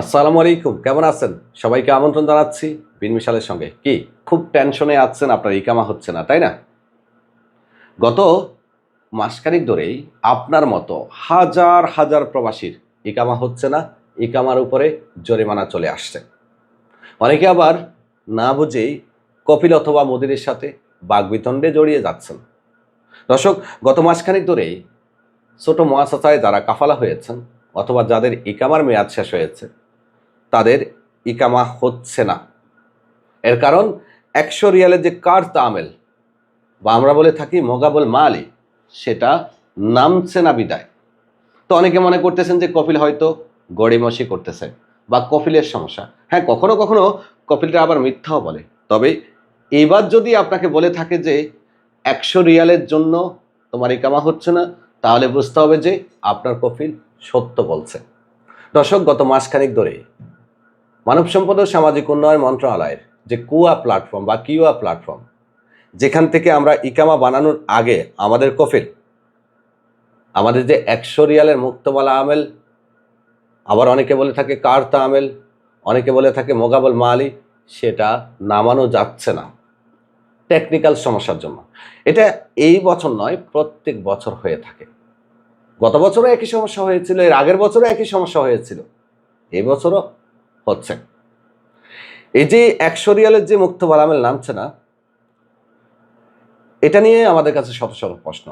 আসসালামু আলাইকুম, কেমন আছেন? সবাইকে আমন্ত্রণ জানাচ্ছি বিন মিশালের সঙ্গে। কি, খুব টেনশনে আছেন আপনার ইকামা হচ্ছে না, তাই না? গত মাসখানিক ধরেই আপনার মতো হাজার হাজার প্রবাসীর ইকামা হচ্ছে না, ইকামার উপরে জরিমানা চলে আসছে। অনেকে আবার না বুঝেই কপিল অথবা মোদিরের সাথে বাগবিতণ্ডে জড়িয়ে যাচ্ছেন। দর্শক, গত মাসখানিক ধরেই ছোট মহাশাচায় যারা কাফালা হয়েছেন অথবা যাদের ইকামার মেয়াদ শেষ হয়েছে তাদের ইকামা হচ্ছে না। এর কারণ, একশো রিয়ালের যে কার তামেল, বা আমরা বলে থাকি মোগাবল মালি, সেটা নামছে না বিদায়। তো অনেকে মনে করতেছেন যে কপিল হয়তো গড়িমসি করতেছে, বা কপিলের সমস্যা। হ্যাঁ কখনো কখনো কপিলটা আবার মিথ্যাও বলে। তবে এবার যদি আপনাকে বলে থাকে যে একশো রিয়ালের জন্য তোমার ইকামা হচ্ছে না, তাহলে বুঝতে হবে যে আপনার কপিল সত্য বলছে। দর্শক, গত মাসখানেক ধরে মানব সম্পদ ও সামাজিক উন্নয়ন মন্ত্রণালয়ের যে কুয়া প্ল্যাটফর্ম বা কিউয়া প্ল্যাটফর্ম, যেখান থেকে আমরা ইকামা বানানোর আগে আমাদের কফিল, আমাদের যে একশো রিয়ালের মুক্তমালা আমেল, আবার অনেকে বলে থাকে কার্তা আমেল, অনেকে বলে থাকে মোগাবল মালি, সেটা নামানো যাচ্ছে না। টেকনিক্যাল সমস্যার জন্য। এটা এই বছর নয়, প্রত্যেক বছর হয়ে থাকে। গত বছরও একই সমস্যা হয়েছিল, এর আগের বছরও একই সমস্যা হয়েছিল। এই বছরও হচ্ছে। এই যে একশো রিয়ালের যে মুক্ত বালামেল নামছে না, এটা নিয়ে আমাদের কাছে শত শত প্রশ্ন,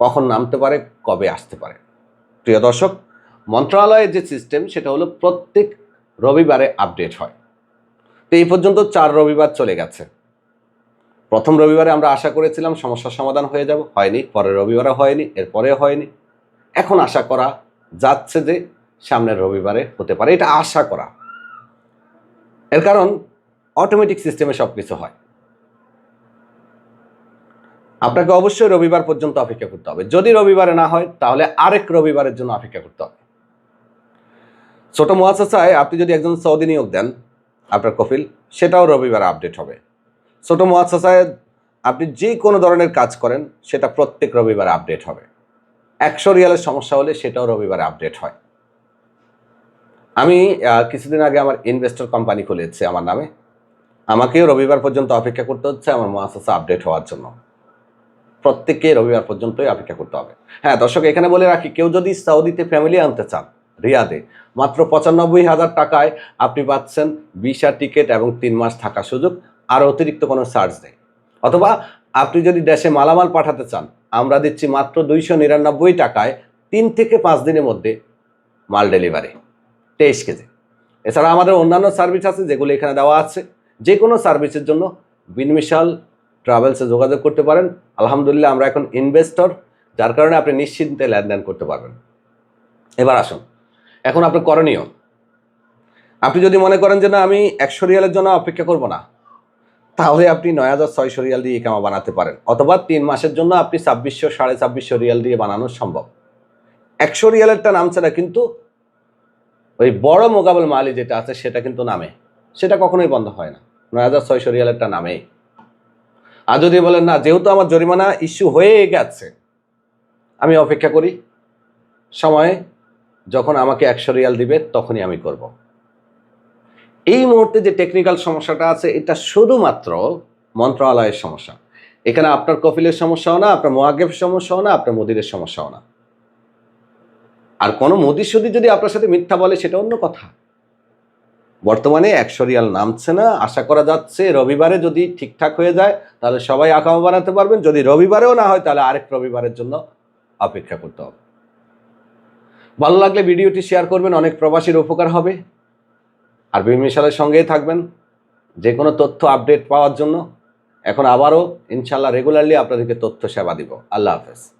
কখন নামতে পারে, কবে আসতে পারে? প্রিয় দর্শক, মন্ত্রণালয়ের যে সিস্টেম, সেটা হলো প্রত্যেক রবিবারে আপডেট হয়। তো এই পর্যন্ত চার রবিবার চলে গেছে। প্রথম রবিবারে আমরা আশা করেছিলাম সমস্যার সমাধান হয়ে যাব, হয়নি, পরের রবিবারে হয়নি এরপরে হয়নি। এখন আশা করা যাচ্ছে যে সামনের রবিবারে হতে পারে, এটা আশা করা। এর কারণ অটোমেটিক সিস্টেমে সব কিছু হয়। আপনাকে অবশ্যই রবিবার পর্যন্ত অপেক্ষা করতে হবে। যদি রবিবারে না হয়, তাহলে আরেক রবিবারের জন্য অপেক্ষা করতে হবে। ছোট মহাশাসায় আপনি যদি একজন সৌদি নিয়োগ দেন, আপনার কফিল, সেটাও রবিবারে আপডেট হবে। ছোট মহাশাসায় আপনি যে কোনো ধরনের কাজ করেন, সেটা প্রত্যেক রবিবারে আপডেট হবে। একশো রিয়ালের সমস্যা হলে সেটাও রবিবারে আপডেট হয়। আমি কিছুদিন আগে আমার ইনভেস্টর কোম্পানি খুলেছে আমার নামে। আমাকেও রবিবার পর্যন্ত অপেক্ষা করতে হচ্ছে আমার মহাশাসা আপডেট হওয়ার জন্য। প্রত্যেককে রবিবার পর্যন্তই অপেক্ষা করতে হবে। হ্যাঁ দর্শক, এখানে বলে রাখি, কেউ যদি সৌদিতে ফ্যামিলি আনতে চান, রিয়াদে, মাত্র পঁচানব্বই হাজার টাকায় আপনি পাচ্ছেন ভিসা টিকিট এবং তিন মাস থাকা সুযোগ, আর অতিরিক্ত কোনো চার্জ নেই। অথবা আপনি যদি দেশে মালামাল পাঠাতে চান, আমরা দিচ্ছি মাত্র দুইশো নিরানব্বই টাকায় তিন থেকে পাঁচ দিনের মধ্যে মাল ডেলিভারি তেইশ কেজি। এছাড়া আমাদের অন্যান্য সার্ভিস আছে, যেগুলো এখানে দেওয়া আছে। যে কোনো সার্ভিসের জন্য বিনমিশাল ট্রাভেলসে যোগাযোগ করতে পারেন। আলহামদুলিল্লাহ, আমরা এখন ইনভেস্টর যার কারণে আপনি নিশ্চিন্তে লেনদেন করতে পারবেন। এবার আসুন। এখন আপনার করণীয়। আপনি যদি মনে করেন যে, না, আমি একশো রিয়ালের জন্য অপেক্ষা করব না, তাহলে আপনি নয় হাজার ছয়শো রিয়াল দিয়ে ইকামা বানাতে পারেন। অথবা তিন মাসের জন্য আপনি ছাব্বিশশো, সাড়ে ছাব্বিশশো রিয়াল দিয়ে বানানো সম্ভব। একশো রিয়ালেরটা নামছে না, কিন্তু ওই বড় মোকাবেল মালি যেটা আছে, সেটা কিন্তু নামে। সেটা কখনোই বন্ধ হয় না। নয় হাজার ছয়শো রিয়ালেরটা নামে আর যদি বলেন, না, যেহেতু আমার জরিমানা ইস্যু হয়ে গেছে, আমি অপেক্ষা করি। সময়ে যখন আমাকে একশো রিয়াল দিবে, তখনই আমি করব। এই মুহূর্তে যে টেকনিক্যাল সমস্যাটা আছে, এটা শুধুমাত্র মন্ত্রণালয়ের সমস্যা। এখানে আপনার কপিলের সমস্যাও না, আপনার মোয়াগের সমস্যাও না, আপনার মোদিরের সমস্যাও না। আর কোনো মোদির সুদি যদি আপনার সাথে মিথ্যা বলে, সেটা অন্য কথা। বর্তমানে একশো রিয়াল নামছে না, আশা করা যাচ্ছে রবিবারে যদি ঠিকঠাক হয়ে যায়, তাহলে সবাই আঁকামা বানাতে পারবেন। যদি রবিবারেও না হয়, তাহলে আরেক রবিবারের জন্য অপেক্ষা করতে হবে। ভালো লাগলে ভিডিওটি শেয়ার করবেন, অনেক প্রবাসীর উপকার হবে। আর বিমিশালের সঙ্গেই থাকবেন। যে কোনো তথ্য আপডেট পাওয়ার জন্য। এখন আবারও ইনশাল্লাহ রেগুলারলি আপনাদেরকে তথ্য সেবা দিব। আল্লাহ হাফেজ।